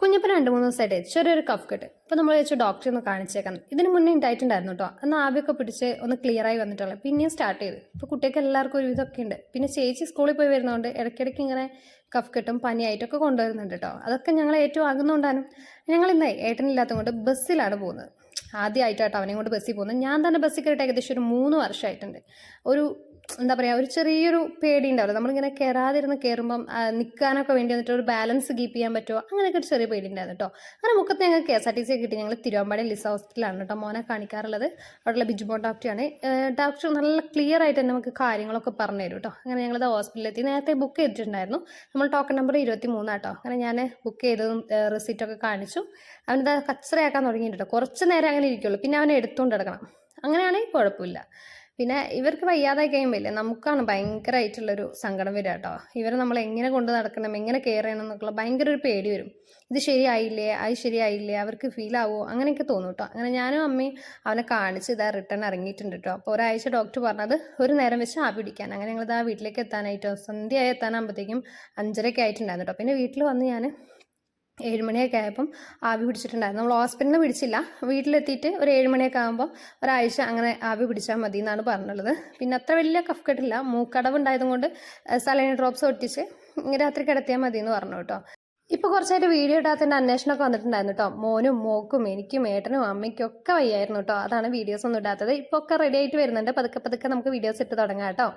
കുഞ്ഞപ്പം രണ്ട് മൂന്ന് ദിവസമായിട്ട് ചെറിയൊരു കഫ് കെട്ട് ഇപ്പം നമ്മൾ വെച്ച് ഡോക്ടറെ ഒന്ന് കാണിച്ചേക്കാം. ഇതിന് മുന്നേ ഉണ്ടായിട്ടുണ്ടായിരുന്നു കേട്ടോ എന്നാൽ ആവിയൊക്കെ പിടിച്ച് ഒന്ന് ക്ലിയർ ആയി വന്നിട്ടുള്ളത് പിന്നെയും സ്റ്റാർട്ട് ചെയ്തു. ഇപ്പോൾ കുട്ടികൾക്ക് എല്ലാവർക്കും ഒരു ഇതൊക്കെ ഉണ്ട്. പിന്നെ ചേച്ചി സ്കൂളിൽ പോയി വരുന്നതുകൊണ്ട് ഇടയ്ക്കിടയ്ക്ക് ഇങ്ങനെ കഫ് കെട്ടും പനിയായിട്ടൊക്കെ കൊണ്ടുവരുന്നുണ്ട് കേട്ടോ അതൊക്കെ ഞങ്ങൾ ഏറ്റവും ആകുന്നതുകൊണ്ടാണ് ഞങ്ങൾ ഇന്ന് ഏട്ടനില്ലാത്തത് കൊണ്ട് ബസ്സിലാണ് പോകുന്നത്. ആദ്യമായിട്ടാട്ടോ അവനെയും കൊണ്ട് ബസ്സിൽ പോകുന്നത്. ഞാൻ തന്നെ ബസ്സിൽ കയറിയിട്ട് ഏകദേശം ഒരു മൂന്ന് വർഷമായിട്ടുണ്ട്. ഒരു എന്താ പറയുക ഒരു ചെറിയൊരു പേടി ഉണ്ടാവില്ല നമ്മളിങ്ങനെ കയറാതിരുന്ന് കയറുമ്പം നിൽക്കാനൊക്കെ വേണ്ടി വന്നിട്ട് ഒരു ബാലൻസ് കീപ്പ് ചെയ്യാൻ പറ്റുമോ അങ്ങനെയൊക്കെ ഒരു ചെറിയ പേടി ഉണ്ടായിരുന്നു കേട്ടോ. അങ്ങനെ മുക്കത്ത് ഞങ്ങൾ K S R T C കിട്ടി. ഞങ്ങൾ തിരുവമ്പാടി ലിസ ഹോസ്പിറ്റലാണ് കേട്ടോ മോനെ കാണിക്കാറുള്ളത്. അവിടെയുള്ള ബിജുമോൻ ഡോക്ടറാണ് ഡോക്ടർ നല്ല ക്ലിയർ ആയിട്ട് തന്നെ നമുക്ക് കാര്യങ്ങളൊക്കെ പറഞ്ഞു തരും കേട്ടോ. അങ്ങനെ ഞങ്ങൾ ഹോസ്പിറ്റലിൽ എത്തി. നേരത്തെ ബുക്ക് ചെയ്തിട്ടുണ്ടായിരുന്നു. നമ്മൾ ടോക്കൺ നമ്പർ ഇരുപത്തി മൂന്നാട്ടോ അങ്ങനെ ഞാൻ ബുക്ക് ചെയ്തതും ഒക്കെ കാണിച്ചു. അവനത് കച്ചറയാക്കാൻ തുടങ്ങിയിട്ടോ കുറച്ച് നേരം അങ്ങനെ ഇരിക്കുള്ളൂ. പിന്നെ അവനെ എടുത്തുകൊണ്ട് കിടക്കണം അങ്ങനെയാണെങ്കിൽ കുഴപ്പമില്ല. പിന്നെ ഇവർക്ക് വയ്യാതായി കഴിയുമ്പോൾ നമുക്കാണ് ഭയങ്കരമായിട്ടുള്ളൊരു സങ്കടം വരിക കേട്ടോ. ഇവരെ നമ്മൾ എങ്ങനെ കൊണ്ട് നടക്കണം എങ്ങനെ കെയർ ചെയ്യണം എന്നൊക്കെയുള്ള ഭയങ്കര ഒരു പേടി വരും. ഇത് ശരിയായില്ലേ അത് ശരിയായില്ലേ അവർക്ക് ഫീൽ ആവുമോ അങ്ങനെയൊക്കെ തോന്നും കേട്ടോ. അങ്ങനെ ഞാനും അമ്മയും അവനെ കാണിച്ച് ഇതാ റിട്ടേൺ ഇറങ്ങിയിട്ടുണ്ട് കേട്ടോ. അപ്പോൾ ഒരാഴ്ച ഡോക്ടർ പറഞ്ഞത് ഒരു നേരം വെച്ച് ആ പിടിക്കാൻ. അങ്ങനെ ഞങ്ങൾ ഇതാ വീട്ടിലേക്ക് എത്താനായിട്ടോ സന്ധ്യയായി എത്താനാകുമ്പോഴത്തേക്കും അഞ്ചരയ്ക്ക് ആയിട്ടുണ്ടായിരുന്നു കേട്ടോ. പിന്നെ വീട്ടിൽ വന്ന് ഞാൻ ഏഴുമണിയൊക്കെ ആയപ്പം ആവി പിടിച്ചിട്ടുണ്ടായിരുന്നു. നമ്മൾ ഹോസ്പിറ്റലിൽ പിടിച്ചില്ല. വീട്ടിലെത്തിയിട്ട് ഒരു ഏഴുമണിയൊക്കെ ആകുമ്പോൾ ഒരാഴ്ച അങ്ങനെ ആവി പിടിച്ചാൽ മതി എന്നാണ് പറഞ്ഞുള്ളത് പിന്നെ അത്ര വലിയ കഫ് കെട്ടില്ല മൂക്കടവ് ഉണ്ടായതുകൊണ്ട് സലൈൻ ഡ്രോപ്സ് ഒട്ടിച്ച് രാത്രി കിടത്തിയാൽ മതി എന്ന് പറഞ്ഞു കേട്ടോ. ഇപ്പോൾ കുറച്ചായിട്ട് വീഡിയോ ഇടാത്തതിന്റെ അന്വേഷണമൊക്കെ വന്നിട്ടുണ്ടായിരുന്നു കേട്ടോ. മോനും മോക്കും എനിക്കും ഏട്ടനും അമ്മയ്ക്കും ഒക്കെ വയ്യായിരുന്നു കേട്ടോ. അതാണ് വീഡിയോസ് ഒന്നും ഇടാത്തത്. ഇപ്പോൾ ഒക്കെ റെഡി ആയിട്ട് വരുന്നുണ്ട്. പതുക്കെ പതുക്കെ നമുക്ക് വീഡിയോസ് ഇട്ട് തുടങ്ങാം കേട്ടോ.